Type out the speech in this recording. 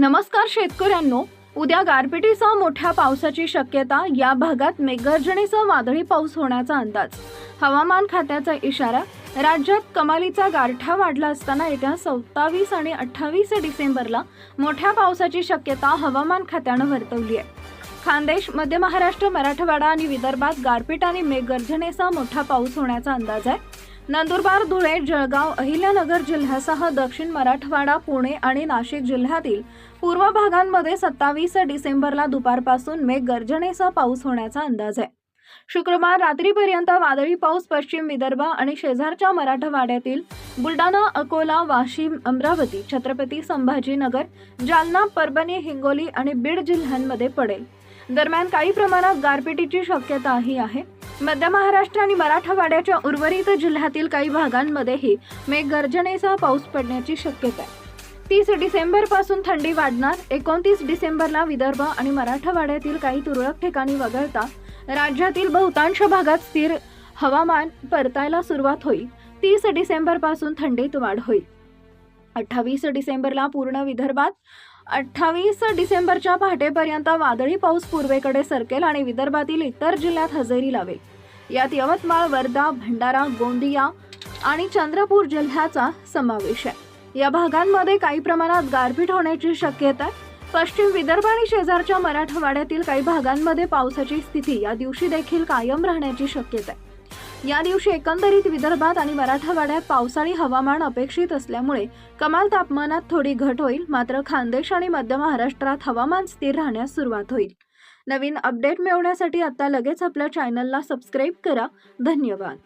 नमस्कार शेतकऱ्यांनो. उद्या गारपिटीसह मोठ्या पावसाची शक्यता या भागात मेघगर्जनेसह वादळी पाऊस होण्याचा अंदाज. हवामान खात्याचा इशारा राज्यात कमालीचा गारठा वाढला असताना येत्या सत्तावीस आणि अठ्ठावीस डिसेंबरला मोठ्या पावसाची शक्यता हवामान खात्यानं वर्तवली आहे. खानदेश मध्य महाराष्ट्र मराठवाडा आणि विदर्भात गारपीट आणि मेघगर्जनेसह मोठा पाऊस होण्याचा अंदाज आहे. नंदुरबार धुळे जळगाव अहिल्यानगर जिल्ह्यासह दक्षिण मराठवाडा पुणे आणि नाशिक जिल्ह्यातील पूर्व भागांमध्ये सत्तावीस डिसेंबरला दुपारपासून मेघगर्जनेसह पाऊस होण्याचा अंदाज आहे. शुक्रवार रात्रीपर्यंत वादळी पाऊस पश्चिम विदर्भ आणि शेजारच्या मराठवाड्यातील बुलढाणा अकोला वाशिम अमरावती छत्रपती संभाजीनगर जालना परभणी हिंगोली आणि बीड जिल्ह्यांमध्ये पडेल. दरम्यान काही प्रमाणात गारपिटीची शक्यताही आहे. मध्य महाराष्ट्र आणि मराठवाड्याच्या उर्वरित जिल्ह्यातील काही भागांमध्येही मेघगर्जनेसह पाऊस पडण्याची शक्यता आहे. तीस डिसेंबरपासून थंडी वाढणार एकोणतीस डिसेंबरला विदर्भ आणि मराठवाड्यातील काही तुरळक ठिकाणी वगळता राज्यातील बहुतांश भागात स्थिर हवामान परतायला सुरुवात होईल. तीस डिसेंबरपासून थंडीत वाढ होईल. अठ्ठावीस डिसेंबरला पूर्ण विदर्भात अठ्ठावीस डिसेंबरच्या पहाटेपर्यंत वादळी पाऊस पूर्वेकडे सरकेल आणि विदर्भातील इतर जिल्ह्यात हजेरी लावेल. यात यवतमाळ वर्धा भंडारा गोंदिया आणि चंद्रपूर जिल्ह्याचा समावेश आहे. या भागांमध्ये काही प्रमाणात गारपीट होण्याची शक्यता आहे. पश्चिम विदर्भ आणि शेजारच्या मराठवाड्यातील काही भागांमध्ये पावसाची स्थिती या दिवशी देखील कायम राहण्याची शक्यता आहे. या दिवशी एकंदरीत विदर्भात आणि मराठवाड्यात पावसाळी हवामान अपेक्षित असल्यामुळे कमाल तापमानात थोडी घट होईल मात्र खानदेश आणि मध्य महाराष्ट्रात हवामान स्थिर राहण्यास सुरुवात होईल. नवीन अपडेट मिळवण्यासाठी आता लगेच आपल्या चॅनलला सबस्क्राईब करा. धन्यवाद.